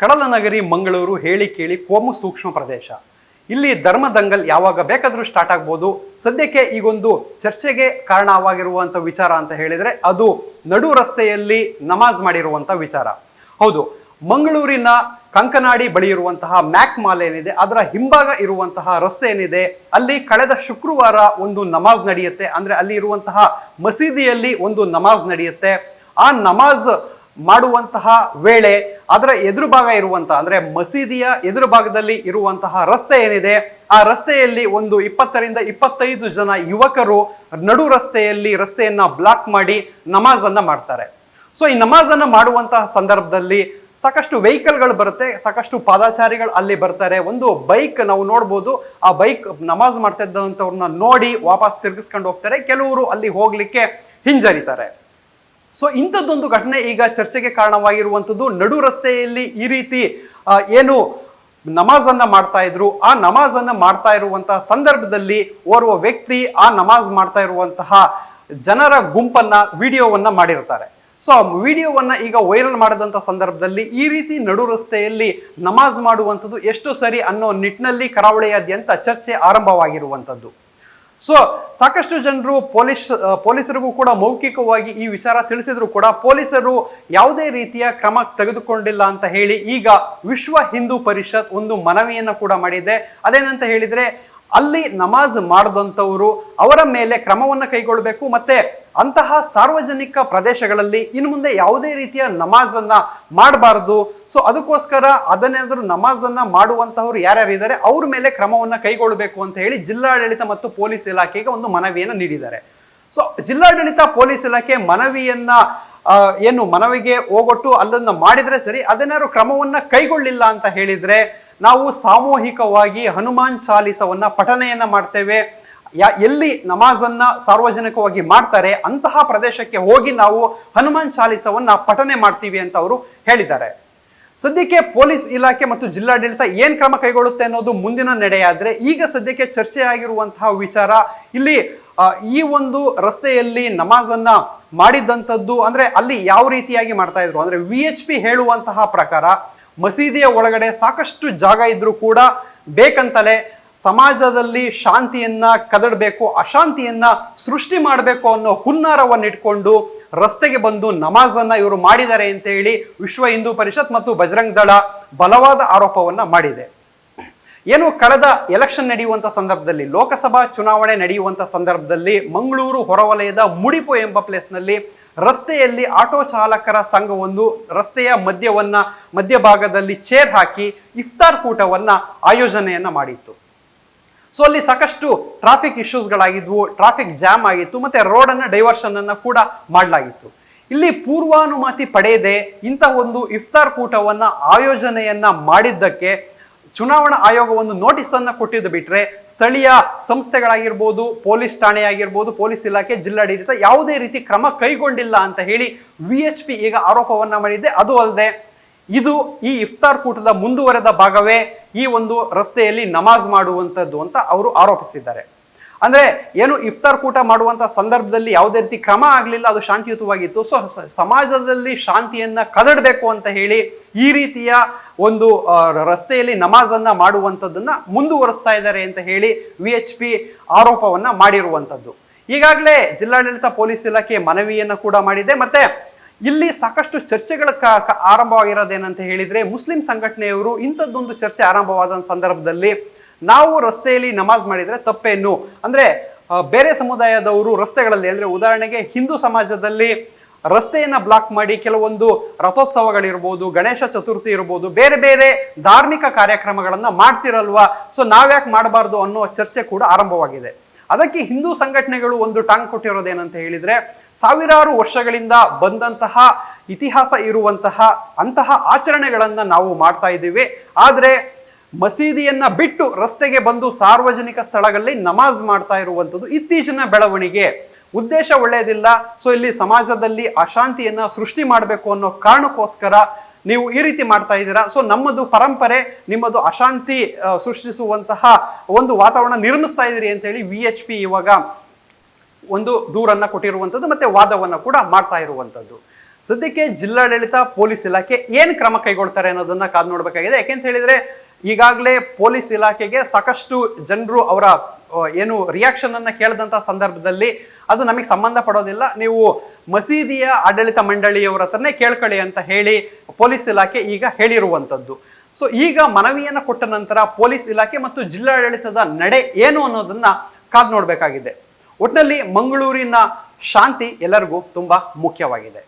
ಕಡಲನಗರಿ ಮಂಗಳೂರು ಹೇಳಿ ಕೇಳಿ ಕೋಮು ಸೂಕ್ಷ್ಮ ಪ್ರದೇಶ. ಇಲ್ಲಿ ಧರ್ಮ ದಂಗಲ್ ಯಾವಾಗ ಬೇಕಾದರೂ ಸ್ಟಾರ್ಟ್ ಆಗ್ಬೋದು. ಸದ್ಯಕ್ಕೆ ಈಗೊಂದು ಚರ್ಚೆಗೆ ಕಾರಣವಾಗಿರುವಂತ ವಿಚಾರ ಅಂತ ಹೇಳಿದ್ರೆ ಅದು ನಡು ರಸ್ತೆಯಲ್ಲಿ ನಮಾಜ್ ಮಾಡಿರುವಂಥ ವಿಚಾರ. ಹೌದು, ಮಂಗಳೂರಿನ ಕಂಕನಾಡಿ ಬಳಿ ಇರುವಂತಹ ಮ್ಯಾಕ್ ಮಾಲ್ ಏನಿದೆ, ಅದರ ಹಿಂಭಾಗ ಇರುವಂತಹ ರಸ್ತೆ ಏನಿದೆ, ಅಲ್ಲಿ ಕಳೆದ ಶುಕ್ರವಾರ ಒಂದು ನಮಾಜ್ ನಡೆಯುತ್ತೆ. ಅಂದ್ರೆ ಅಲ್ಲಿ ಇರುವಂತಹ ಮಸೀದಿಯಲ್ಲಿ ಒಂದು ನಮಾಜ್ ನಡೆಯುತ್ತೆ. ಆ ನಮಾಜ್ ಮಾಡುವಂತಹ ವೇಳೆ ಅದರ ಎದುರು ಭಾಗ ಇರುವಂತಹ ಅಂದ್ರೆ ಮಸೀದಿಯ ಎದುರು ಭಾಗದಲ್ಲಿ ಇರುವಂತಹ ರಸ್ತೆ ಏನಿದೆ, ಆ ರಸ್ತೆಯಲ್ಲಿ ಒಂದು ಇಪ್ಪತ್ತರಿಂದ ಇಪ್ಪತ್ತೈದು ಜನ ಯುವಕರು ನಡು ರಸ್ತೆಯಲ್ಲಿ ರಸ್ತೆಯನ್ನ ಬ್ಲಾಕ್ ಮಾಡಿ ನಮಾಜ್ ಅನ್ನ ಮಾಡ್ತಾರೆ. ಸೊ ಈ ನಮಾಜ್ ಅನ್ನ ಮಾಡುವಂತಹ ಸಂದರ್ಭದಲ್ಲಿ ಸಾಕಷ್ಟು ವೆಹಿಕಲ್ಗಳು ಬರುತ್ತೆ, ಸಾಕಷ್ಟು ಪಾದಾಚಾರಿಗಳು ಅಲ್ಲಿ ಬರ್ತಾರೆ. ಒಂದು ಬೈಕ್ ನಾವು ನೋಡ್ಬೋದು, ಆ ಬೈಕ್ ನಮಾಜ್ ಮಾಡ್ತಾ ಇದ್ದಂಥವ್ರನ್ನ ನೋಡಿ ವಾಪಸ್ ತಿರುಗಿಸ್ಕೊಂಡು ಹೋಗ್ತಾರೆ. ಕೆಲವರು ಅಲ್ಲಿ ಹೋಗ್ಲಿಕ್ಕೆ ಹಿಂಜರಿತಾರೆ. ಸೊ ಇಂಥದ್ದೊಂದು ಘಟನೆ ಈಗ ಚರ್ಚೆಗೆ ಕಾರಣವಾಗಿರುವಂಥದ್ದು ನಡು ರಸ್ತೆಯಲ್ಲಿ ಈ ರೀತಿ ಏನು ನಮಾಜ್ ಅನ್ನ ಮಾಡ್ತಾ ಇದ್ರು. ಆ ನಮಾಜನ್ನು ಮಾಡ್ತಾ ಇರುವಂತಹ ಸಂದರ್ಭದಲ್ಲಿ ಓರ್ವ ವ್ಯಕ್ತಿ ಆ ನಮಾಜ್ ಮಾಡ್ತಾ ಇರುವಂತಹ ಜನರ ಗುಂಪನ್ನ, ವಿಡಿಯೋವನ್ನ ಮಾಡಿರ್ತಾರೆ. ಸೊ ಆ ವಿಡಿಯೋವನ್ನ ಈಗ ವೈರಲ್ ಮಾಡಿದಂಥ ಸಂದರ್ಭದಲ್ಲಿ ಈ ರೀತಿ ನಡು ರಸ್ತೆಯಲ್ಲಿ ನಮಾಜ್ ಮಾಡುವಂಥದ್ದು ಎಷ್ಟು ಸರಿ ಅನ್ನೋ ನಿಟ್ಟಿನಲ್ಲಿ ಕರಾವಳಿಯಾದ್ಯಂತ ಚರ್ಚೆ ಆರಂಭವಾಗಿರುವಂಥದ್ದು. ಸೊ ಸಾಕಷ್ಟು ಜನರು ಪೊಲೀಸ್ ಪೊಲೀಸರಿಗೂ ಕೂಡ ಮೌಖಿಕವಾಗಿ ಈ ವಿಚಾರ ತಿಳಿಸಿದ್ರು ಕೂಡ ಪೊಲೀಸರು ಯಾವುದೇ ರೀತಿಯ ಕ್ರಮ ತೆಗೆದುಕೊಂಡಿಲ್ಲ ಅಂತ ಹೇಳಿ ಈಗ ವಿಶ್ವ ಹಿಂದೂ ಪರಿಷತ್ ಒಂದು ಮನವಿಯನ್ನು ಕೂಡ ಮಾಡಿದೆ. ಅದೇನಂತ ಹೇಳಿದ್ರೆ ಅಲ್ಲಿ ನಮಾಜ್ ಮಾಡದಂತವರು ಅವರ ಮೇಲೆ ಕ್ರಮವನ್ನು ಕೈಗೊಳ್ಳಬೇಕು ಮತ್ತೆ ಅಂತಹ ಸಾರ್ವಜನಿಕ ಪ್ರದೇಶಗಳಲ್ಲಿ ಇನ್ನು ಮುಂದೆ ಯಾವುದೇ ರೀತಿಯ ನಮಾಜ್ ಅನ್ನ ಮಾಡಬಾರದು. ಸೊ ಅದಕ್ಕೋಸ್ಕರ ಅದನ್ನೇನಾದರೂ ನಮಾಜ್ ಅನ್ನ ಮಾಡುವಂತಹವ್ರು ಯಾರ್ಯಾರಿದ್ದಾರೆ ಅವ್ರ ಮೇಲೆ ಕ್ರಮವನ್ನು ಕೈಗೊಳ್ಳಬೇಕು ಅಂತ ಹೇಳಿ ಜಿಲ್ಲಾಡಳಿತ ಮತ್ತು ಪೊಲೀಸ್ ಇಲಾಖೆಗೆ ಒಂದು ಮನವಿಯನ್ನ ನೀಡಿದ್ದಾರೆ. ಸೊ ಜಿಲ್ಲಾಡಳಿತ, ಪೊಲೀಸ್ ಇಲಾಖೆ ಮನವಿಯನ್ನ ಏನು ಮನವಿಗೆ ಹೋಗೊಟ್ಟು ಅಲ್ಲನ್ನ ಮಾಡಿದ್ರೆ ಸರಿ ಅದನ್ನಾರು ಕ್ರಮವನ್ನ ಕೈಗೊಳ್ಳಿಲ್ಲ ಅಂತ ಹೇಳಿದ್ರೆ ನಾವು ಸಾಮೂಹಿಕವಾಗಿ ಹನುಮಾನ್ ಚಾಲಿಸವನ್ನ ಪಠನೆಯನ್ನ ಮಾಡ್ತೇವೆ. ಯಾ, ಎಲ್ಲಿ ನಮಾಜನ್ನ ಸಾರ್ವಜನಿಕವಾಗಿ ಮಾಡ್ತಾರೆ, ಅಂತಹ ಪ್ರದೇಶಕ್ಕೆ ಹೋಗಿ ನಾವು ಹನುಮಾನ್ ಚಾಲಿಸವನ್ನ ಪಠನೆ ಮಾಡ್ತೀವಿ ಅಂತ ಅವರು ಹೇಳಿದ್ದಾರೆ. ಸದ್ಯಕ್ಕೆ ಪೊಲೀಸ್ ಇಲಾಖೆ ಮತ್ತು ಜಿಲ್ಲಾಡಳಿತ ಏನ್ ಕ್ರಮ ಕೈಗೊಳ್ಳುತ್ತೆ ಅನ್ನೋದು ಮುಂದಿನ ನಡೆಯಾದ್ರೆ, ಈಗ ಸದ್ಯಕ್ಕೆ ಚರ್ಚೆ ಆಗಿರುವಂತಹ ವಿಚಾರ, ಇಲ್ಲಿ ಈ ಒಂದು ರಸ್ತೆಯಲ್ಲಿ ನಮಾಜನ್ನ ಮಾಡಿದಂಥದ್ದು ಅಂದ್ರೆ ಅಲ್ಲಿ ಯಾವ ರೀತಿಯಾಗಿ ಮಾಡ್ತಾ ಇದ್ರು? ಅಂದ್ರೆ ವಿ ಎಚ್ ಪಿ ಹೇಳುವಂತಹ ಪ್ರಕಾರ ಮಸೀದಿಯ ಒಳಗಡೆ ಸಾಕಷ್ಟು ಜಾಗ ಇದ್ರೂ ಕೂಡ ಬೇಕಂತಲೇ ಸಮಾಜದಲ್ಲಿ ಶಾಂತಿಯನ್ನ ಕದಡಬೇಕು, ಅಶಾಂತಿಯನ್ನ ಸೃಷ್ಟಿ ಮಾಡಬೇಕು ಅನ್ನೋ ಹುನ್ನಾರವನ್ನು ಇಟ್ಕೊಂಡು ರಸ್ತೆಗೆ ಬಂದು ನಮಾಜನ್ನ ಇವರು ಮಾಡಿದ್ದಾರೆ ಅಂತ ಹೇಳಿ ವಿಶ್ವ ಹಿಂದೂ ಪರಿಷತ್ ಮತ್ತು ಬಜರಂಗ್ ದಳ ಬಲವಾದ ಆರೋಪವನ್ನ ಮಾಡಿದೆ. ಏನು ಕಳೆದ ಎಲೆಕ್ಷನ್ ನಡೆಯುವಂತ ಸಂದರ್ಭದಲ್ಲಿ, ಲೋಕಸಭಾ ಚುನಾವಣೆ ನಡೆಯುವಂತ ಸಂದರ್ಭದಲ್ಲಿ ಮಂಗಳೂರು ಹೊರವಲಯದ ಮುಡಿಪು ಎಂಬ ಪ್ಲೇಸ್ನಲ್ಲಿ ರಸ್ತೆಯಲ್ಲಿ ಆಟೋ ಚಾಲಕರ ಸಂಘವೊಂದು ರಸ್ತೆಯ ಮಧ್ಯವನ್ನ, ಮಧ್ಯಭಾಗದಲ್ಲಿ ಚೇರ್ ಹಾಕಿ ಇಫ್ತಾರ್ ಕೂಟವನ್ನ ಆಯೋಜನೆಯನ್ನ ಮಾಡಿತ್ತು. ಸೊ ಅಲ್ಲಿ ಸಾಕಷ್ಟು ಟ್ರಾಫಿಕ್ ಇಶ್ಯೂಸ್ಗಳಾಗಿದ್ವು ಟ್ರಾಫಿಕ್ ಜಾಮ್ ಆಗಿತ್ತು, ಮತ್ತೆ ರೋಡನ್ನು ಡೈವರ್ಷನನ್ನು ಕೂಡ ಮಾಡಲಾಗಿತ್ತು. ಇಲ್ಲಿ ಪೂರ್ವಾನುಮತಿ ಪಡೆಯದೆ ಇಂಥ ಒಂದು ಇಫ್ತಾರ್ ಕೂಟವನ್ನ ಆಯೋಜನೆಯನ್ನ ಮಾಡಿದ್ದಕ್ಕೆ ಚುನಾವಣಾ ಆಯೋಗ ಒಂದು ನೋಟಿಸ್ ಅನ್ನ ಕೊಟ್ಟಿದ್ದು ಬಿಟ್ರೆ ಸ್ಥಳೀಯ ಸಂಸ್ಥೆಗಳಾಗಿರ್ಬೋದು, ಪೊಲೀಸ್ ಠಾಣೆ ಆಗಿರ್ಬೋದು ಪೊಲೀಸ್ ಇಲಾಖೆ, ಜಿಲ್ಲಾಡಳಿತ ಯಾವುದೇ ರೀತಿ ಕ್ರಮ ಕೈಗೊಂಡಿಲ್ಲ ಅಂತ ಹೇಳಿ ವಿ ಎಚ್ ಪಿ ಈಗ ಆರೋಪವನ್ನ ಮಾಡಿದೆ. ಅದು ಅಲ್ಲದೆ ಇದು ಈ ಇಫ್ತಾರ್ ಕೂಟದ ಮುಂದುವರೆದ ಭಾಗವೇ ಈ ಒಂದು ರಸ್ತೆಯಲ್ಲಿ ನಮಾಜ್ ಮಾಡುವಂತದ್ದು ಅಂತ ಅವರು ಆರೋಪಿಸಿದ್ದಾರೆ. ಅಂದ್ರೆ ಏನು ಇಫ್ತಾರ್ ಕೂಟ ಮಾಡುವಂತ ಸಂದರ್ಭದಲ್ಲಿ ಯಾವುದೇ ರೀತಿ ಕ್ರಮ ಆಗಲಿಲ್ಲ, ಅದು ಶಾಂತಿಯುತವಾಗಿತ್ತು. ಸೊ, ಸಮಾಜದಲ್ಲಿ ಶಾಂತಿಯನ್ನ ಕದಡಬೇಕು ಅಂತ ಹೇಳಿ ಈ ರೀತಿಯ ಒಂದು ರಸ್ತೆಯಲ್ಲಿ ನಮಾಜನ್ನ ಮಾಡುವಂಥದ್ದನ್ನ ಮುಂದುವರಿಸ್ತಾ ಇದ್ದಾರೆ ಅಂತ ಹೇಳಿ ವಿ ಎಚ್ ಪಿ ಆರೋಪವನ್ನ ಮಾಡಿರುವಂತದ್ದು ಈಗಾಗಲೇ ಜಿಲ್ಲಾಡಳಿತ ಪೊಲೀಸ್ ಇಲಾಖೆ ಮನವಿಯನ್ನ ಕೂಡ ಮಾಡಿದೆ. ಮತ್ತೆ ಇಲ್ಲಿ ಸಾಕಷ್ಟು ಚರ್ಚೆಗಳ ಆರಂಭವಾಗಿರೋದೇನಂತ ಹೇಳಿದ್ರೆ ಮುಸ್ಲಿಂ ಸಂಘಟನೆಯವರು ಇಂಥದ್ದೊಂದು ಚರ್ಚೆ ಆರಂಭವಾದ ಸಂದರ್ಭದಲ್ಲಿ ನಾವು ರಸ್ತೆಯಲ್ಲಿ ನಮಾಜ್ ಮಾಡಿದ್ರೆ ತಪ್ಪೇನು? ಅಂದ್ರೆ ಬೇರೆ ಸಮುದಾಯದವರು ರಸ್ತೆಗಳಲ್ಲಿ, ಅಂದ್ರೆ ಉದಾಹರಣೆಗೆ ಹಿಂದೂ ಸಮಾಜದಲ್ಲಿ ರಸ್ತೆಯನ್ನು ಬ್ಲಾಕ್ ಮಾಡಿ ಕೆಲವೊಂದು ರಥೋತ್ಸವಗಳಿರ್ಬೋದು, ಗಣೇಶ ಚತುರ್ಥಿ ಇರ್ಬೋದು, ಬೇರೆ ಬೇರೆ ಧಾರ್ಮಿಕ ಕಾರ್ಯಕ್ರಮಗಳನ್ನು ಮಾಡ್ತಿರಲ್ವಾ? ಸೊ ನಾವ್ಯಾಕೆ ಮಾಡಬಾರ್ದು ಅನ್ನೋ ಚರ್ಚೆ ಕೂಡ ಆರಂಭವಾಗಿದೆ. ಅದಕ್ಕೆ ಹಿಂದೂ ಸಂಘಟನೆಗಳು ಒಂದು ಟಾಂಗ್ ಕೊಟ್ಟಿರೋದೇನಂತ ಹೇಳಿದ್ರೆ, ಸಾವಿರಾರು ವರ್ಷಗಳಿಂದ ಬಂದಂತಹ ಇತಿಹಾಸ ಇರುವಂತಹ ಅಂತಹ ಆಚರಣೆಗಳನ್ನು ನಾವು ಮಾಡ್ತಾ ಇದ್ದೀವಿ. ಆದ್ರೆ ಮಸೀದಿಯನ್ನ ಬಿಟ್ಟು ರಸ್ತೆಗೆ ಬಂದು ಸಾರ್ವಜನಿಕ ಸ್ಥಳಗಳಲ್ಲಿ ನಮಾಜ್ ಮಾಡ್ತಾ ಇರುವಂಥದ್ದು ಇತ್ತೀಚಿನ ಬೆಳವಣಿಗೆ. ಉದ್ದೇಶ ಒಳ್ಳೆಯದಿಲ್ಲ ಸೊ ಇಲ್ಲಿ ಸಮಾಜದಲ್ಲಿ ಅಶಾಂತಿಯನ್ನ ಸೃಷ್ಟಿ ಮಾಡಬೇಕು ಅನ್ನೋ ಕಾರಣಕ್ಕೋಸ್ಕರ ನೀವು ಈ ರೀತಿ ಮಾಡ್ತಾ ಇದ್ದೀರಾ? ಸೊ ನಮ್ಮದು ಪರಂಪರೆ, ನಿಮ್ಮದು ಅಶಾಂತಿ ಸೃಷ್ಟಿಸುವಂತಹ ಒಂದು ವಾತಾವರಣ ನಿರ್ಮಿಸ್ತಾ ಇದ್ದೀರಿ ಅಂತ ಹೇಳಿ ವಿ ಎಚ್ ಪಿ ಇವಾಗ ಒಂದು ದೂರನ್ನ ಕೊಟ್ಟಿರುವಂಥದ್ದು ಮತ್ತೆ ವಾದವನ್ನು ಕೂಡ ಮಾಡ್ತಾ ಇರುವಂಥದ್ದು. ಸದ್ಯಕ್ಕೆ ಜಿಲ್ಲಾಡಳಿತ, ಪೊಲೀಸ್ ಇಲಾಖೆ ಏನು ಕ್ರಮ ಕೈಗೊಳ್ತಾರೆ ಅನ್ನೋದನ್ನ ಕಾದು ನೋಡಬೇಕಾಗಿದೆ. ಯಾಕೆಂತ ಹೇಳಿದ್ರೆ ಈಗಾಗಲೇ ಪೊಲೀಸ್ ಇಲಾಖೆಗೆ ಸಾಕಷ್ಟು ಜನರು ಅವರ ಏನು ರಿಯಾಕ್ಷನ್ ಅನ್ನ ಕೇಳದಂತ ಸಂದರ್ಭದಲ್ಲಿ ಅದು ನಮಗೆ ಸಂಬಂಧ ಪಡೋದಿಲ್ಲ. ನೀವು ಮಸೀದಿಯ ಆಡಳಿತ ಮಂಡಳಿಯವರ ಹತ್ರನೇ ಕೇಳ್ಕೊಳ್ಳಿ ಅಂತ ಹೇಳಿ ಪೊಲೀಸ್ ಇಲಾಖೆ ಈಗ ಹೇಳಿರುವಂತದ್ದು ಸೊ ಈಗ ಮನವಿಯನ್ನು ಕೊಟ್ಟ ನಂತರ ಪೊಲೀಸ್ ಇಲಾಖೆ ಮತ್ತು ಜಿಲ್ಲಾಡಳಿತದ ನಡೆ ಏನು ಅನ್ನೋದನ್ನ ಕಾದು ನೋಡಬೇಕಾಗಿದೆ. ಒಟ್ಟಿನಲ್ಲಿ ಮಂಗಳೂರಿನ ಶಾಂತಿ ಎಲ್ಲರಿಗೂ ತುಂಬಾ ಮುಖ್ಯವಾಗಿದೆ.